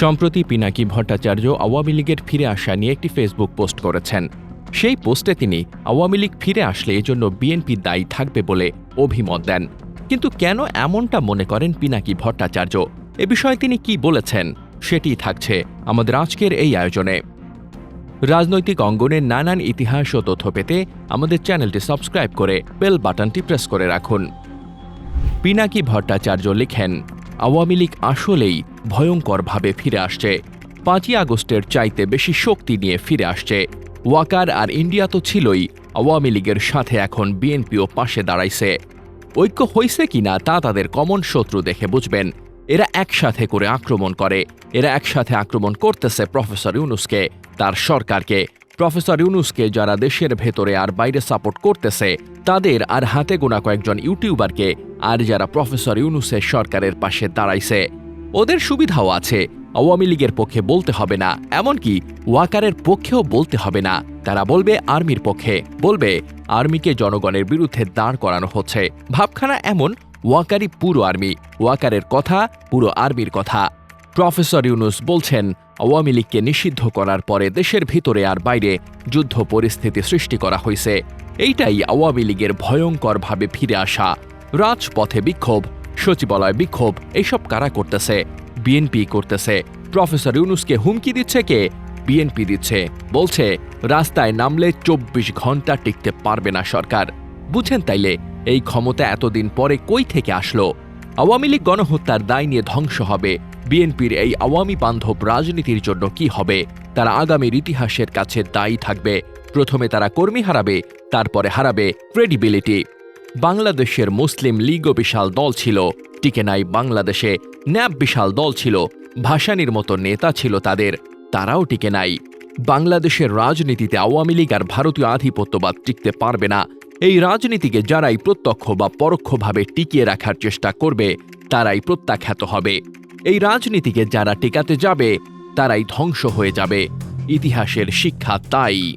সম্প্রতি পিনাকি ভট্টাচার্য আওয়ামী লীগের ফিরে আসা নিয়ে একটি ফেসবুক পোস্ট করেছেন। সেই পোস্টে তিনি, আওয়ামী লীগ ফিরে আসলে এজন্য বিএনপি দায়ী থাকবে বলে অভিমত দেন। কিন্তু কেন এমনটা মনে করেন পিনাকি ভট্টাচার্য? এ বিষয়ে তিনি কি বলেছেন? সেটিই থাকছে আমাদের আজকের এই আয়োজনে। রাজনৈতিক অঙ্গনের নানান ইতিহাস ও তথ্য পেতে আমাদের চ্যানেলটি সাবস্ক্রাইব করে বেল বাটনটি প্রেস করে রাখুন। পিনাকি ভট্টাচার্য লিখেন, আওয়ামী লীগ আসলেই ভয়ঙ্করভাবে ফিরে আসছে। পাঁচই আগস্টের চাইতে বেশি শক্তি নিয়ে ফিরে আসছে। ওয়াকার আর ইন্ডিয়া তো ছিলই, আওয়ামী লীগের সাথে এখন বিএনপিও পাশে দাঁড়াইছে। ঐক্য হইছে কিনা তা তাদের কমন শত্রু দেখে বুঝবেন। এরা একসাথে করে আক্রমণ করে। এরা একসাথে আক্রমণ করতেছে প্রফেসর ইউনুসকে, তার সরকারকে। প্রফেসর ইউনুসকে যারা দেশের ভেতরে আর বাইরে সাপোর্ট করতেছে, তাদের আর হাতে গোনা কয়েকজন ইউটিউবারকে, আর যারা প্রফেসর ইউনুসের সরকারের পাশে দাঁড়াইছে। ওদের সুবিধাও আছে। আওয়ামী লীগের পক্ষে বলতে হবে না, এমনকি ওয়াকারের পক্ষেও বলতে হবে না। তারা বলবে আর্মির পক্ষে, বলবে আর্মিকে জনগণের বিরুদ্ধে দাঁড় করানো হচ্ছে। ভাবখানা এমন, ওয়াকারই পুরো আর্মি, ওয়াকারের কথা পুরো আর্মির কথা। প্রফেসর ইউনুস বলছেন, আওয়ামী লীগকে নিষিদ্ধ করার পরে দেশের ভিতরে আর বাইরে যুদ্ধ পরিস্থিতি সৃষ্টি করা হয়েছে এইটাই আওয়ামী লীগের ভয়ঙ্করভাবে ফিরে আসা। রাজপথে বিক্ষোভ সচিবালয় বিক্ষোভ, এসব কারা করতেছে? বিএনপি করতেছে। প্রফেসর ইউনুসকে হুমকি দিচ্ছে কে? বিএনপি দিচ্ছে। বলছে, রাস্তায় নামলে চব্বিশ ঘণ্টা টিকতে পারবে না সরকার। বুঝেন তাইলে, এই ক্ষমতা এতদিন পরে কই থেকে আসলো? আওয়ামী লীগ গণহত্যার দায় নিয়ে ধ্বংস হবে। বিএনপির এই আওয়ামী বান্ধব রাজনীতির জন্য কি হবে? তারা আগামীর ইতিহাসের কাছে দায়ী থাকবে। প্রথমে তারা কর্মী হারাবে, তারপরে হারাবে ক্রেডিবিলিটি বাংলাদেশের মুসলিম লীগও বিশাল দল ছিল। টিকে নাই বাংলাদেশে ন্যাব বিশাল দল ছিল। ভাসানির মতো নেতা ছিল তাদের, তারাও টিকে নাই। বাংলাদেশের রাজনীতিতে আওয়ামী লীগ আর ভারতীয় আধিপত্যবাদ টিকতে পারবে না। এই রাজনীতিকে যারাই প্রত্যক্ষ বা পরোক্ষভাবে টিকিয়ে রাখার চেষ্টা করবে, তারাই প্রত্যাখ্যাত হবে। এই রাজনীতিকে যারা টিকাতে যাবে, তারাই ধ্বংস হয়ে যাবে। ইতিহাসের শিক্ষা তাই।